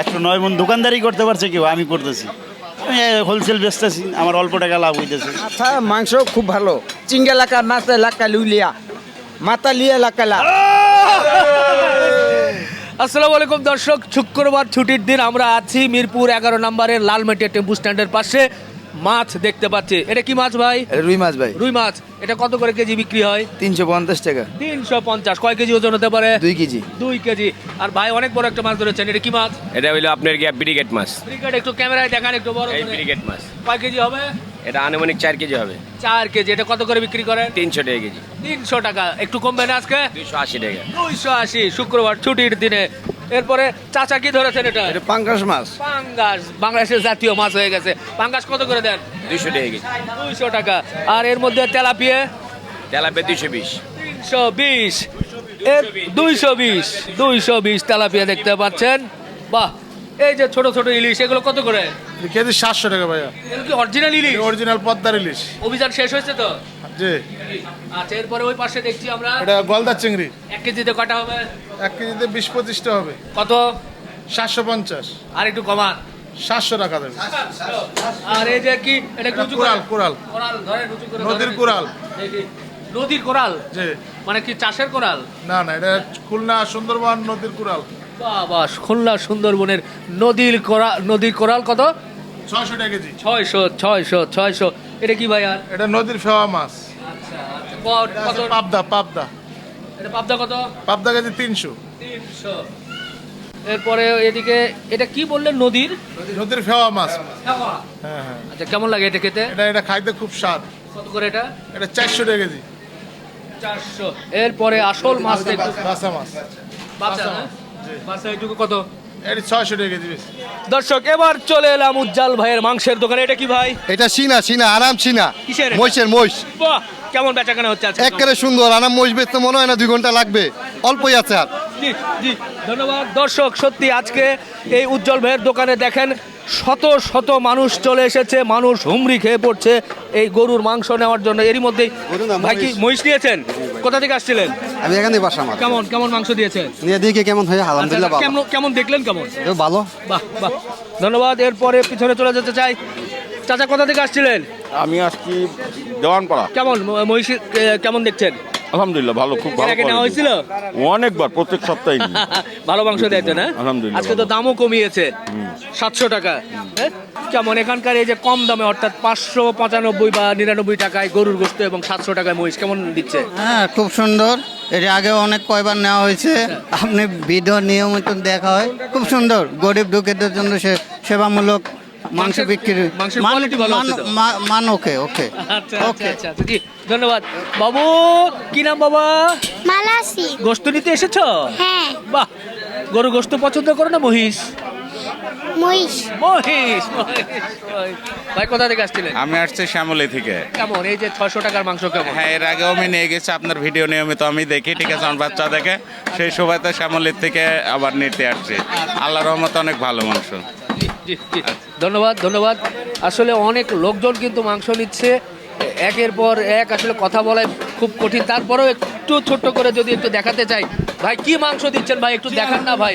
একশো নয় মন দোকানদারি করতে পারছে কেউ আমি করতেছি। আমি হোলসেল বেচতেছি আমার অল্প টাকা লাভ হইতেছে। আচ্ছা মাংস খুব ভালো। চিঙ্গে লাকা মাছ লাকা লুলিয়া। মাথা লিয়া লাকালা আসসালামু আলাইকুম দর্শক শুক্রবার ছুটির দিন আমরা আছি মিরপুর এগারো নম্বরের লালমেটিয়া টেম্পু স্ট্যান্ডের পাশে। মাছ দেখতে পাচ্ছি। এটা কি মাছ ভাই? রুই মাছ ভাই। রুই মাছ। এটা কত করে কেজি বিক্রি হয়? তিনশো পঞ্চাশ টাকা। তিনশো পঞ্চাশ। কয় কেজি ওজন হতে পারে? দুই কেজি। দুই কেজি। আর ভাই অনেক বড় একটা মাছ ধরেছেন। এটা কি মাছ? এটা হইল আপনার গিয়া ব্রিগেড মাছ। ক্রিকেট একটু ক্যামেরায় দেখান একটু বড় এই ব্রিগেড মাছ। কয় কেজি হবে? এটা আনুমানিক চার কেজি হবে। চার কেজি। এটা কত করে বিক্রি করেন? তিনশো টাকা কেজি। তিনশো টাকা। একটু কমবে না আজকে? দুইশো আশি টাকা। দুইশো আশি। শুক্রবার ছুটির দিনে এরপরে চাচা কি ধরেছেন এটা? এটা পাঙ্গাস মাছ। পাঙ্গাস বাংলাদেশের জাতীয় মাছ হয়ে গেছে। পাঙ্গাস কত করে দেন? দুইশো টাকা কেজি। দুইশো টাকা। আর এর মধ্যে তেলাপিয়া? তেলাপিয়া দুইশো বিশ। তিনশো বিশ। দুইশো বিশ। দুইশো বিশ তেলাপিয়া দেখতে পাচ্ছেন। বাহ এই যে ছোট ছোট ইলিশ এগুলো কত করে? কেজি সাতশো টাকা ভাইয়া। কি অরিজিনাল ইলিশ অরিজিনাল পদ্মার ইলিশ অভিযান শেষ হয়েছে তো? জি। আচ্ছা এরপরে ওই পাশে দেখছি আমরা এটা গলদা চিংড়ি। এক কেজিতে কটা হবে? এক কেজিতে বিশ পঁচিশটা হবে। কত? সাতশো পঞ্চাশ। আর একটু কমান। সাতশো টাকা দেবে। আর এই যে কি এটা একটু এটা উঁচু করে? কুড়াল কুড়াল। কোরাল ধরেন করে নদীর দেখি। নদীর কোরাল জি। মানে কি চাষের কোরাল না না এটা খুলনা সুন্দরবন নদীর কুড়াল। বাবা খুলনা সুন্দরবনের নদীর কোরাল নদীর কোরাল কত? ছয়শো টাকা কেজি। ছয়শো ছয়শো ছয়শো। এটা কি ভাই আর? এটা নদীর ফেওয়া মাছ। আচ্ছা আচ্ছা। কত? পাবদা পাবদা। এটা পাবদা কত? পাবদা কেজি তিনশো। তিনশো। এরপরে এদিকে এটা কি বললেন নদীর? নদীর ফেওয়া মাছ। হ্যাঁ হ্যাঁ। আচ্ছা কেমন লাগে এটা খেতে? এটা এটা খাইতে খুব স্বাদ। কত করে এটা? এটা চারশো টাকা কেজি। চারশো। এরপরে আসল মাছ বাসা মাছ। বাচ্চা না? বাচ্চা কত? এটা ছয়শো টাকা কেজি বেশি দর্শক এবার চলে এলাম উজ্জ্বল ভাইয়ের মাংসের দোকানে। এটা কি ভাই? এটা সিনা সিনা আরাম সিনা। কিসের এটা? মহিষের মহিষ। বাহ কেমন বেচাকেনা হচ্ছে আজকে? একেবারে সুন্দর আরাম মহিষ বেচতে মনে হয় না দুই ঘণ্টা লাগবে। অল্পই আছে আর। জি জি ধন্যবাদ। দর্শক সত্যি আজকে এই উজ্জ্বল ভাইয়ের দোকানে দেখেন শত শত মানুষ চলে এসেছে মানুষ হুমড়ি খেয়ে পড়ছে এই গরুর মাংস নেওয়ার জন্য। এরই মধ্যেই ভাই কি মহিষ। নিয়েছেন? কোথা থেকে আসছিলেন? আমি এখানে বাসা আমার। কেমন কেমন মাংস দিয়েছেন? নিয়ে দেখি কেমন হয় আচ্ছা, আলহামদুলিল্লাহ ভালো। কেমন কেমন দেখলেন কেমন? ভালো। বাহ বাহ। ধন্যবাদ এরপরে পিছনে চলে যেতে চাই। চাচা কোথা থেকে আসছিলেন? আমি আসছি দেওয়ানপাড়া। কেমন মহিষ কেমন দেখছেন? আলহামদুলিল্লাহ ভালো খুব ভালো নেওয়া হয়েছিল? অনেকবার প্রত্যেক সপ্তাহে ভালো মাংস দিয়েছে না? আলহামদুলিল্লাহ, আজকে তো দামও কমিয়েছে। সাতশো টাকা। হ্যাঁ? কেমন? এখানকার এই যে কম দামে অর্থাৎ পাঁচশো পঁচানব্বই বা নিরানব্বই টাকায় গরুর গোস্ত এবং সাতশো টাকায় মহিষ কেমন দিচ্ছে? হ্যাঁ খুব সুন্দর। এর আগে অনেক কয়বার নেওয়া হয়েছে। আপনি ভিডিও নিয়মিত দেখা হয়। খুব সুন্দর। গরিব দুঃখীদের জন্য সে সেবামূলক মাংস মাংসের- বিক্রি মাংসের মান- ভালো আছে তো? মান ওকে ওকে আচ্ছা আচ্ছা ওকে আচ্ছা আচ্ছা, জি ধন্যবাদ। বাবু কি নাম বাবা? মালাসি। গোস্ত নিতে এসেছ? হ্যাঁ। বাহ গরু গোস্ত পছন্দ করো না মহিষ? মহিষ। মহিষ মহিষ, মহিষ। ভাই কোথা থেকে আসছিলেন? আমি আসছি শ্যামলি থেকে। কেমন? এই যে ছয়শো টাকার মাংস কেমন? হ্যাঁ এর আগেও আমি নিয়ে গেছি আপনার ভিডিও নিয়মিত আমি দেখি ঠিক আছে আমার বাচ্চা দেখে। সেই সুবাদে শ্যামলির থেকে আবার নিতে আসছি। আল্লাহ রহমত অনেক ভালো মাংস। জি, জি। ধন্যবাদ ধন্যবাদ। আসলে অনেক লোকজন কিন্তু মাংস নিচ্ছে। একের পর এক আসলে কথা বলায় খুব কঠিন। তারপরেও একটু ছোট্ট করে যদি একটু দেখাতে চাই ভাই কি মাংস দিচ্ছেন ভাই? একটু দেখান না ভাই।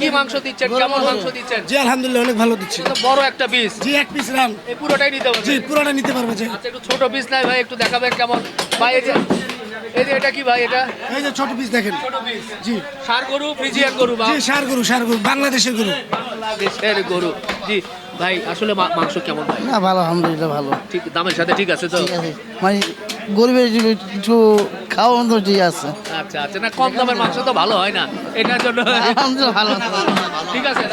কি মাংস দিচ্ছেন কেমন মাংস দিচ্ছেন? জি আলহামদুলিল্লাহ অনেক ভালো দিচ্ছে। বড় একটা পিস জি এক পিস রান এই পুরোটাই নিতে জি হবে পুরোটা নিতে পারবে যে আচ্ছা একটু ছোট পিস নাই ভাই একটু দেখাবেন কেমন? ভাই এই যে এই যে এটা কি ভাই এটা? এই যে ছোট পিস দেখেন। ছোট পিস জি। সার গরু ফ্রিজিয়ান গরু বা? জি সার গরু সার গরু বাংলাদেশের গরু। বাংলাদেশের গরু। জি ভাই আসলে মাংস কেমন ভাই? না ভালো আলহামদুলিল্লাহ ভালো। ঠিক দামের সাথে ঠিক আছে তো? ঠিক আছে। মানে গরিবের কিছু খাওয়ার মতো ঠিক আছে। আচ্ছা আচ্ছা। না কম দামের মাংস তো ভালো হয় না। এটার জন্য ভালো ঠিক আছে।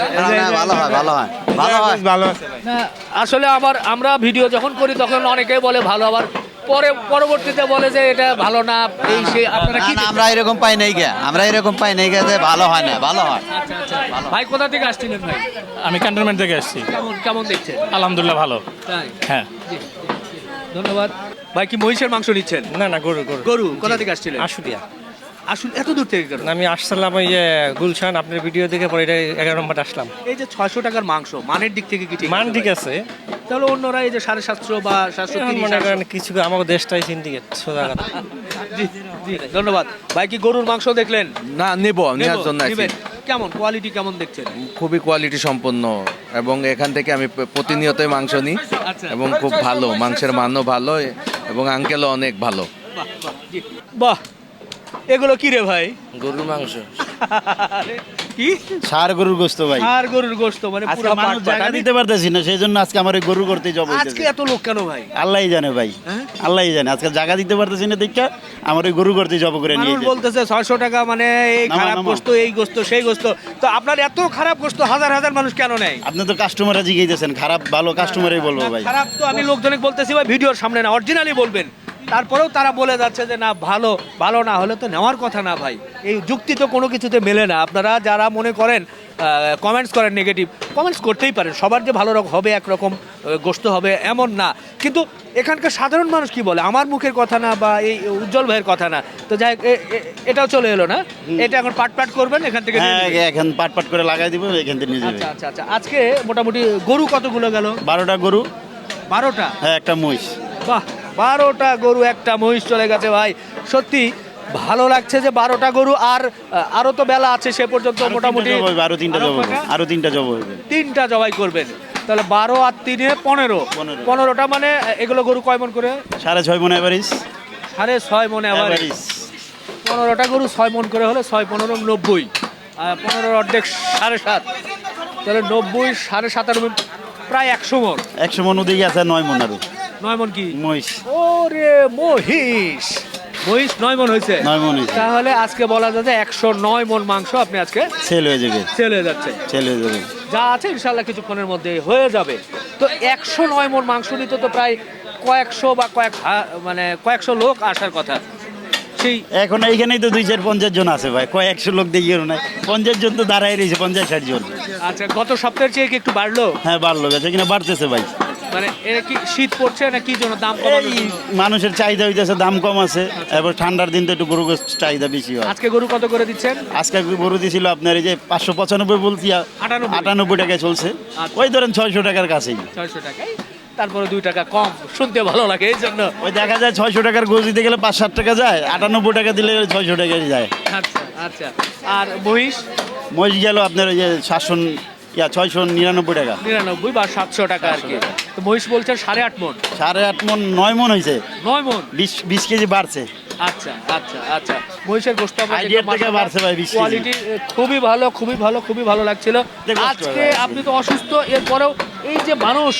ভালো হয় ভালো হয়। ভালো হয়। ভালো না আসলে আবার আমরা ভিডিও যখন করি তখন অনেকেই বলে ভালো আবার পরে পরবর্তীতে বলে যে এটা ভালো না এই সে আপনারা কি আমরা এরকম পাই নাই গে। আমরা এরকম পাই নাই গে যে ভালো হয় না ভালো হয়। আচ্ছা আচ্ছা। ভাই কোথা থেকে আসছিলেন ভাই? আমি ক্যান্টনমেন্ট থেকে আসছি। কেমন কেমন দেখছেন? আলহামদুলিল্লাহ ভালো। হ্যাঁ। ধন্যবাদ। ভাই কি মহিষের মাংস নিচ্ছেন? না না গরু গরু। গরু কোথা থেকে আসছিলেন? আশুলিয়া। আসুন এত দূর থেকে কেন আমি আসছিলাম ওই যে গুলশান আপনার ভিডিও দেখে পরে এটা এগারো নম্বর আসলাম। এই যে ছয়শো টাকার মাংস মানের দিক থেকে কি ঠিক মান আছে ঠিক আছে। তাহলে অন্যরা এই যে সাড়ে সাতশো বা সাতশো মনে করেন কিছু আমাদের দেশটাই সিন্ডিকেট সোজা কথা। জি জি ধন্যবাদ। ভাই কি গরুর মাংস দেখলেন? না নেব নেওয়ার জন্য নিবেন? কেমন? কোয়ালিটি কেমন দেখছেন? খুবই কোয়ালিটি সম্পন্ন এবং এখান থেকে আমি প্রতিনিয়তই মাংস নিই আচ্ছা। এবং খুব ভালো মাংসের মানও ভালো এবং আঙ্কেলও অনেক ভালো। বাহ বাহ জি। বাহ এগুলো কি রে ভাই? গরুর মাংস। কি? সার গরুর গোস্ত ভাই। আর গরুর গোস্ত মানে পুরো মানুষ জায়গা দিতে পারতেছি না সেই জন্য আজকে আমার ওই গরু করতে জব আজকে এত লোক কেন ভাই? আল্লাহই জানে ভাই হ্যাঁ? আল্লাহই জানে। আজকে জায়গা দিতে পারতেছি না দেখা আমার ওই গরু করতে জব করে নিয়ে মানুষ বলতেছে ছয়শো টাকা মানে এই খারাপ। গোস্ত এই গোস্ত সেই গোস্ত। তো আপনার এত খারাপ গোস্ত হাজার হাজার মানুষ কেন নেয়? আপনি তো কাস্টমাররা জিজ্ঞেসেন খারাপ ভালো কাস্টমারই বলব ভাই। খারাপ তো আমি লোকজনকে বলতেছি ভাই ভিডিওর সামনে না অরিজিনালি বলবেন। তারপরেও তারা বলে যাচ্ছে যে না ভালো ভালো না হলে তো নেওয়ার কথা না ভাই। এই যুক্তি তো কোনো কিছুতে মেলে না। আপনারা যারা মনে করেন কমেন্টস করেন নেগেটিভ কমেন্টস করতেই পারেন। সবার যে ভালো রকম হবে একরকম গোস্ত হবে এমন না। কিন্তু এখানকার সাধারণ মানুষ কি বলে? আমার মুখের কথা না বা এই উজ্জ্বল ভাইয়ের কথা না। তো যাই এটাও চলে এলো না? এটা এখন পাট পাট করবেন এখান থেকে হ্যাঁ এখন পাট পাট করে লাগাই দিব এখান থেকে নিয়ে আচ্ছা আচ্ছা আচ্ছা। আজকে মোটামুটি গরু কতগুলো গেল? বারোটা গরু। বারোটা? হ্যাঁ একটা মহিষ। বাহ! বারোটা গরু একটা মহিষ চলে গেছে ভাই। সত্যি ভালো লাগছে যে বারোটা গরু আর আরও তো বেলা আছে সে পর্যন্ত মোটামুটি আরও তিনটা আরও জব হবে কটা? আরও তিনটা জব হবে। তিনটা জবাই করবেন। তাহলে বারো আর তিনে পনেরো। পনেরো। পনেরোটা মানে এগুলো গরু কয় মন করে? সাড়ে ছয় মনে এভারেজ সাড়ে ছয় মনে এভারেজ পনেরোটা গরু ছয় মন করে হলে ছয় পনেরো নব্বই। আর পনেরোর অর্ধেক সাড়ে সাত। তাহলে নব্বই সাড়ে সাতানব্বই প্রায় একশো মন। একশো মন ওদিকে আছে নয় মন আরও। নয় মন কি? মহিষ। ওরে মহিষ। মহিষ নয় মন হয়েছে। নয় মন হয়েছে। তাহলে আজকে বলা যায় যে একশো নয় মন মাংস আপনি আজকে সেল হয়ে যাবে। সেল হয়ে যাচ্ছে। সেল হয়ে যাবে। যা আছে ইনশাল্লাহ কিছুক্ষণের মধ্যে হয়ে যাবে। তো একশো নয় মন মাংস নিতে তো প্রায় কয়েকশো বা কয়েক মানে কয়েকশো লোক আসার কথা। সেই এখন এইখানেই তো দুই চার পঞ্চাশ জন আছে ভাই। কয়েকশো লোক দেখিও না। পঞ্চাশ জন তো দাঁড়াই রয়েছে পঞ্চাশ ষাট জন। আচ্ছা গত সপ্তাহের চেয়ে কি একটু বাড়লো? হ্যাঁ বাড়লো। গেছে কিনা বাড়তেছে ভাই। মানে কি শীত পড়ছে না কি জন্য দাম কমানোর এই মানুষের চাহিদা হইতেছে দাম কম আছে। এবার ঠান্ডার দিন তো একটু গরু চাহিদা বেশি হয়। আজকে গরু কত করে দিচ্ছেন? আজকে গরু দিয়েছিল আপনার এই যে পাঁচশো পঁচানব্বই বলছি আটানব্বই। টাকায় চলছে। আচ্ছা। ওই ধরেন ছয়শো টাকার কাছেই। ছয়শো টাকায়। তারপরে দুই টাকা কম শুনতে ভালো লাগে এই জন্য। ওই দেখা যায় ছয়শো টাকার গোস দিতে গেলে পাঁচ ষাট টাকা যায় আটানব্বই টাকা দিলে ছয়শো টাকায় যায়। আচ্ছা আচ্ছা। আর মহিষ? মহিষ গেল আপনার ওই যে সাতশো ইয়া ছয়শো নিরানব্বই টাকা। নিরানব্বই বা সাতশো টাকা আর কি। তো মহিষ বলছেন সাড়ে আট মন। সাড়ে আট মন নয় মন হয়েছে নয় মন? বিশ বিশ কেজি বাড়ছে। আচ্ছা আচ্ছা আচ্ছা। মহিষের গোস্ত বাড়ছে ভাই, কোয়ালিটি খুবই ভালো খুবই ভালো খুবই ভালো লাগছিল। আজকে আপনি তো অসুস্থ এরপরেও এই যে মানুষ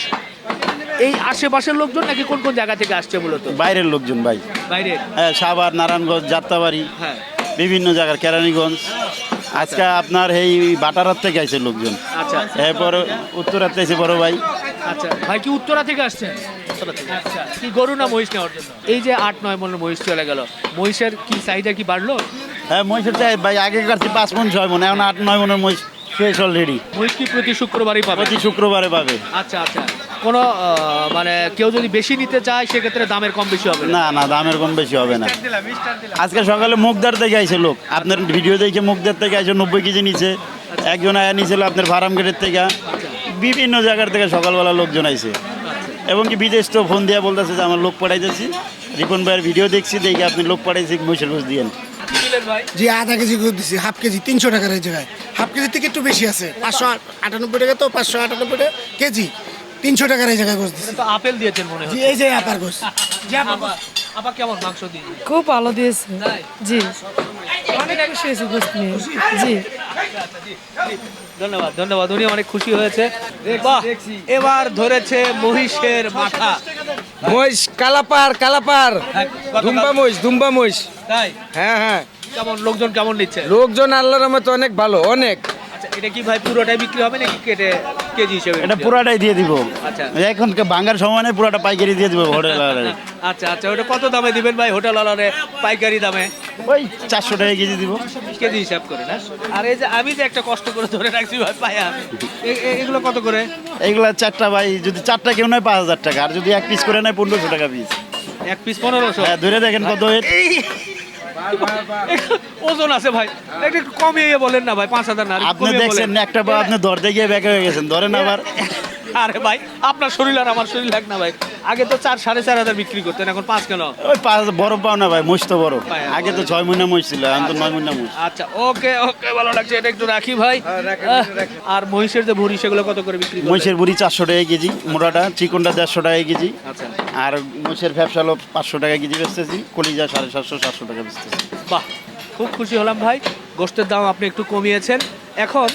এই আশেপাশের লোকজন নাকি কোন কোন জায়গা থেকে আসছে মূলত? বাইরের লোকজন ভাই। বাইরে? হ্যাঁ সাভার নারায়ণগঞ্জ যাত্রাবাড়ি হ্যাঁ। বিভিন্ন জায়গার কেরানীগঞ্জ। আজকে আপনার এই বাটারার থেকে আছে লোকজন। আচ্ছা। এরপর উত্তরার থেকে বড় ভাই। আচ্ছা। ভাই কি উত্তরা থেকে আসছেন? আচ্ছা। কি গরু না মহিষ নেওয়ার জন্য? এই যে আট নয় মনের মহিষ চলে গেল। মহিষের কি চাহিদা কি বাড়লো? হ্যাঁ মহিষের চাই ভাই আগে কাটছি পাঁচ মন ছয় মন এখন আট নয় মনের মহিষ শেষ অলরেডি মহিষ কি প্রতি শুক্রবারই পাবে? প্রতি শুক্রবারে পাবে। আচ্ছা আচ্ছা। কোনো মানে কেউ যদি বেশি নিতে চায় সেক্ষেত্রে দামের কম বেশি হবে না। না না দামের কম বেশি হবে না। আজকে সকালে মুগদার থেকে আইছে লোক। আপনার ভিডিও দেখে মুগদার থেকে আইছে নব্বই কেজি নিচে একজন আয়া নিয়েছিল আপনার ফার্ম গেটের থেকে। বিভিন্ন জায়গার থেকে সকালবেলা লোকজন আইছে। এবং কি বিদেশ তো ফোন দিয়ে বলতেছে যে আমার লোক পাঠাইতেছি। রিপন ভাইয়ের ভিডিও দেখছি দেখে আপনি লোক পাঠাইছি মহিষের ঘুষ দিয়েন। জি আধা কেজি করে দিচ্ছি হাফ কেজি তিনশো টাকার এই জায়গায়। হাফ কেজির থেকে একটু বেশি আছে পাঁচশো আটানব্বই টাকা তো পাঁচশো আটানব্বই টাকা কেজি। তিনশো টাকার এই জায়গায় গোস দিচ্ছি তো আপেল দিয়েছেন মনে হয় এই যে আপার গোস আপা আপা কেমন মাংস দিয়ে? খুব ভালো দিয়েছে। জি। অনেক খুশি হয়েছি গোস্ত নিয়ে। জি। ধন্যবাদ ধন্যবাদ। উনি অনেক খুশি হয়েছে। বাহ! এবার ধরেছে মহিষের মাথা। মহিষ কালাপার কালাপার। হ্যাঁ, দুম্বা মহিষ দুম্বা মহিষ। তাই? হ্যাঁ হ্যাঁ। কেমন লোকজন কেমন নিচ্ছে? লোকজন আল্লাহর মতো অনেক ভালো অনেক। আচ্ছা এটা কি ভাই পুরোটাই বিক্রি হবে নাকি কেটে কেজি হিসেবে এটা পুরাটাই দিয়ে দিব। আচ্ছা। এখন ভাঙ্গার সময় নেই পুরাটা পাইকারি দিয়ে দিব হোটেল আচ্ছা আচ্ছা ওটা কত দামে দিবেন ভাই হোটেল আলারে পাইকারি দামে? ওই চারশো টাকা কেজি দিব। কেজি হিসাব করে না? আর এই যে আমি যে একটা কষ্ট করে ধরে রাখছি ভাই পায়া এগুলো কত করে? এইগুলা চারটা ভাই যদি চারটা কেউ নেয় পাঁচ হাজার টাকা আর যদি এক পিস করে নেয় পনেরোশো টাকা পিস এক পিস পনেরোশো? হ্যাঁ ধরে দেখেন কত। ওজন আছে ভাই। একটু কমিয়ে বলেন না ভাই পাঁচ হাজার না আপনি দেখছেন একটা বার আপনি দরজে গিয়ে ব্যাকে হয়ে গেছেন ধরেন আবার। আরে ভাই আপনার শরীর আর আমার শরীর এক না ভাই। আগে তো চার সাড়ে চার হাজার বিক্রি করতেন এখন পাঁচ কেন? ওই পাঁচ বড় পাও না ভাই মুষ তো বড় আগে তো ছয় মহিনা মুষ ছিল এখন তো নয় মহিনা মুষ। আচ্ছা ওকে ওকে ভালো লাগছে এটা একটু রাখি ভাই। আর মহিষের যে ভুড়ি সেগুলো কত করে বিক্রি করেন মহিষের বুড়ি চারশো টাকা কেজি মোড়াটা চিকনটা দেড়শো টাকা কেজি। আচ্ছা। আর মহিষের ব্যবসা হলো পাঁচশো টাকা কেজি বেচতেছি কলিজা সাড়ে সাতশো সাতশো টাকা বেচতেছি। বাহ খুব খুশি হলাম ভাই। গোস্তের দাম আপনি একটু কমিয়েছেন। এখন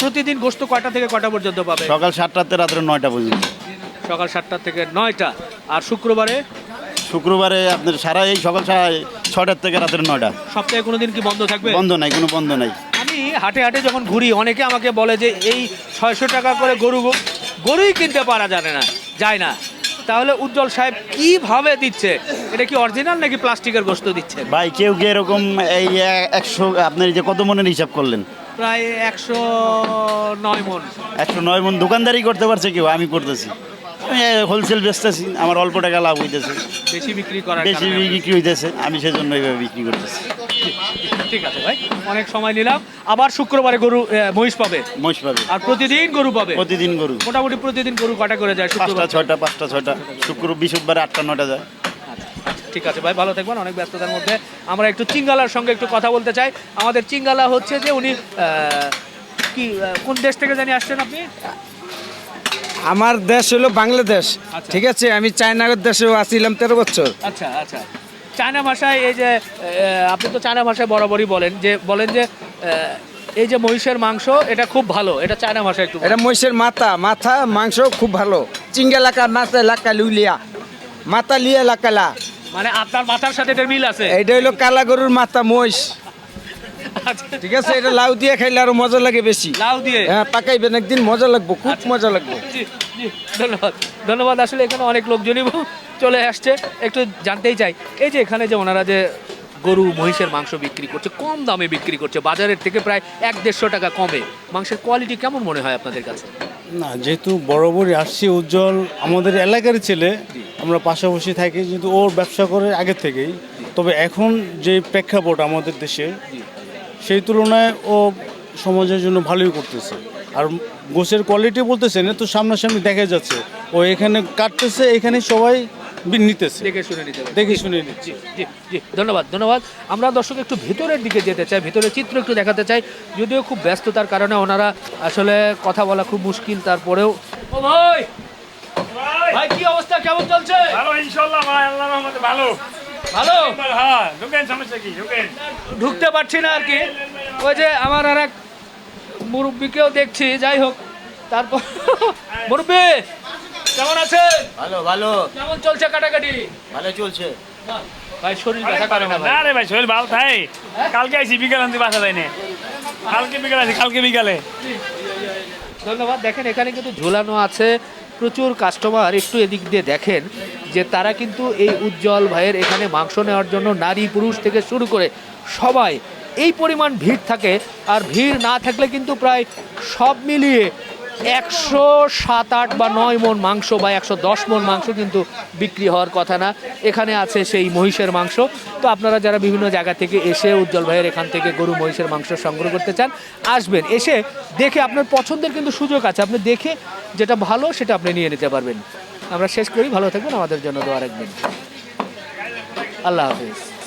প্রতিদিন গোস্ত কয়টা থেকে কয়টা পর্যন্ত পাবে? সকাল সাতটাতে রাত্রে নয়টা পর্যন্ত। সকাল সাতটা থেকে নয়টা। আর শুক্রবারে? শুক্রবারে আপনার সারা এই সকাল সাড়ে ছয়টার থেকে রাত্রে নয়টা। সপ্তাহে কোনো দিন কি বন্ধ থাকবে? বন্ধ নাই কোনো বন্ধ নাই। আমি হাটে হাটে যখন ঘুরি অনেকে আমাকে বলে যে এই ছয়শো টাকা করে গরু গরুই কিনতে পারা জানে না যায় না। তাহলে উজ্জ্বল সাহেব কীভাবে দিচ্ছে? এটা কি অরিজিনাল নাকি প্লাস্টিকের গোস্ত দিচ্ছে ভাই কেউ কি এরকম এই একশো আপনার যে কত মনের হিসাব করলেন? প্রায় একশো নয় মন। একশো নয় মন দোকানদারি করতে পারছে কেউ আমি করতেছি। আমি হোলসেল বেচতেছি আমার অল্প টাকা লাভ হইতেছে। বেশি বিক্রি করার বেশি বিক্রি হইতেছে আমি সেজন্য এইভাবে বিক্রি করতেছি। ঠিক আছে ভাই অনেক সময় নিলাম। আবার শুক্রবারে গরু মহিষ পাবে। মহিষ পাবে। আর প্রতিদিন গরু পাবে। প্রতিদিন গরু। মোটামুটি প্রতিদিন গরু কটা করে যায় পাঁচটা শুক্রবার ছয়টা পাঁচটা ছয়টা। শুক্র বৃহস্পতিবার আটটা নয়টা যায়। ঠিক আছে ভাই ভালো থাকবেন অনেক ব্যস্ততার মধ্যে। আমরা একটু চিঙ্গালার সঙ্গে একটু কথা বলতে চাই। আমাদের চিঙ্গালা হচ্ছে যে উনি কি কোন দেশ থেকে জানি আসছেন আপনি? আমার দেশ হলো বাংলাদেশ আচ্ছা। ঠিক আছে? আমি চায়নার দেশেও আসছিলাম তেরো বছর। আচ্ছা আচ্ছা। চায়না ভাষায় এই যে আপনি তো চায়না ভাষায় বরাবরই বলেন যে বলেন যে এই যে মহিষের মাংস এটা খুব ভালো। এটা চায়না ভাষায় একটু এটা মহিষের মাথা। মাথা মাংস খুব ভালো। চিঙ্গা এলাকা মাথা এলাকা লুলিয়া মাথা লিয়া এলাকালা মানে আপনার মাথার সাথে এটার মিল আছে? এটা হইল কালা গরুর মাথা মহিষ। আচ্ছা, ঠিক আছে এটা লাউ দিয়ে খাইলে আরও মজা লাগে বেশি। লাউ দিয়ে? হ্যাঁ পাকাইবেন একদিন মজা লাগবো খুব আচ্ছা। মজা লাগবো। জি, জি, ধন্যবাদ। ধন্যবাদ আসলে এখানে অনেক লোকজনই চলে আসছে। একটু জানতেই চাই এই যে এখানে যে ওনারা যে গরু মহিষের মাংস বিক্রি করছে কম দামে বিক্রি করছে বাজারের থেকে প্রায় এক দেড়শো টাকা কমে মাংসের কোয়ালিটি কেমন মনে হয় আপনাদের কাছে? না যেহেতু বড় বরাবরই আসছি উজ্জ্বল আমাদের এলাকার ছেলে আমরা পাশাপাশি থাকি কিন্তু ওর ব্যবসা করে আগে থেকেই। তবে এখন যে প্রেক্ষাপট আমাদের দেশে সেই তুলনায় ও সমাজের জন্য ভালোই করতেছে। আর গোছের কোয়ালিটি বলতেছে না তো সামনাসামনি দেখা যাচ্ছে। ও এখানে কাটতেছে এখানে সবাই নিতেছে। দেখে শুনে নিতে দেখে শুনে নিচ্ছে জি জি ধন্যবাদ ধন্যবাদ। আমরা দর্শক একটু ভেতরের দিকে যেতে চাই ভেতরের চিত্র একটু দেখাতে চাই। যদিও খুব ব্যস্ততার কারণে ওনারা আসলে কথা বলা খুব মুশকিল তারপরেও ও ভাই! ভাই কি অবস্থা? কেমন চলছে? ভালো ইনশাল্লাহ ভাই আল্লাহ রহমতে ভালো। ভালো? হ্যাঁ ঢুকেন সমস্যা কি? ঢুকেন। ঢুকতে পারছি না আর কি। ওই যে আমার আর এক মুরব্বীকেও দেখছি যাই হোক তারপর মুরব্বী কেমন আছে ভালো ভালো। কেমন চলছে কাটাকাটি? ভালো চলছে। ভাই শরীর ব্যথা করে না ভাই? আরে ভাই শরীর ভালো তাই। কালকে আইসি বিকাল আনতে বাসা যায়নি কালকে বিকাল আছি কালকে বিকালে। ধন্যবাদ। দেখেন এখানে কিন্তু ঝুলানো আছে। প্রচুর কাস্টমার একটু এদিক দিয়ে দেখেন যে তারা কিন্তু এই উজ্জ্বল ভাইয়ের এখানে মাংস নেওয়ার জন্য নারী পুরুষ থেকে শুরু করে সবাই এই পরিমাণ ভিড় থাকে। আর ভিড় না থাকলে কিন্তু প্রায় সব মিলিয়ে একশো সাত আট বা নয় মন মাংস বা একশো দশ মন মাংস কিন্তু বিক্রি হওয়ার কথা না। এখানে আছে সেই মহিষের মাংস। তো আপনারা যারা বিভিন্ন জায়গা থেকে এসে উজ্জ্বল ভাইয়ের এখান থেকে গরু, মহিষের মাংস সংগ্রহ করতে চান, আসবেন। এসে দেখে আপনার পছন্দের কিন্তু সুযোগ আছে। আপনি দেখে যেটা ভালো সেটা আপনি নিয়ে নিতে পারবেন। আমরা শেষ করি। ভালো থাকবেন। আমাদের জন্য দোয়া রাখবেন। আল্লাহ হাফিজ।